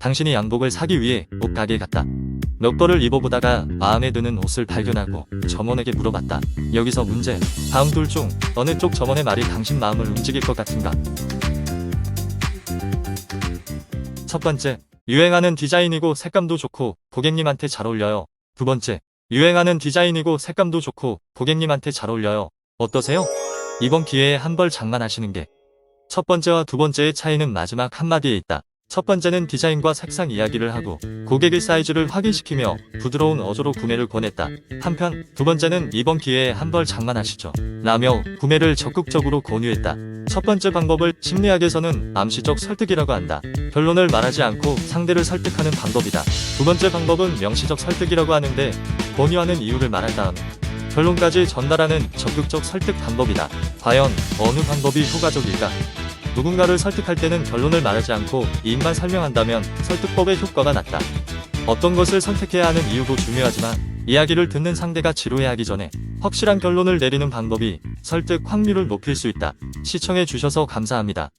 당신이 양복을 사기 위해 옷가게에 갔다. 몇 벌을 입어보다가 마음에 드는 옷을 발견하고 점원에게 물어봤다. 여기서 문제. 다음 둘 중 어느 쪽 점원의 말이 당신 마음을 움직일 것 같은가? 첫 번째, 유행하는 디자인이고 색감도 좋고 고객님한테 잘 어울려요. 두 번째, 유행하는 디자인이고 색감도 좋고 고객님한테 잘 어울려요. 어떠세요? 이번 기회에 한 벌 장만하시는 게. 첫 번째와 두 번째의 차이는 마지막 한마디에 있다. 첫 번째는 디자인과 색상 이야기를 하고 고객의 사이즈를 확인시키며 부드러운 어조로 구매를 권했다. 한편 두 번째는 이번 기회에 한 벌 장만하시죠. 라며 구매를 적극적으로 권유했다. 첫 번째 방법을 심리학에서는 암시적 설득이라고 한다. 결론을 말하지 않고 상대를 설득하는 방법이다. 두 번째 방법은 명시적 설득이라고 하는데 권유하는 이유를 말한 다음 결론까지 전달하는 적극적 설득 방법이다. 과연 어느 방법이 효과적일까? 누군가를 설득할 때는 결론을 말하지 않고 이익만 설명한다면 설득법의 효과가 낮다. 어떤 것을 선택해야 하는 이유도 중요하지만 이야기를 듣는 상대가 지루해하기 전에 확실한 결론을 내리는 방법이 설득 확률을 높일 수 있다. 시청해 주셔서 감사합니다.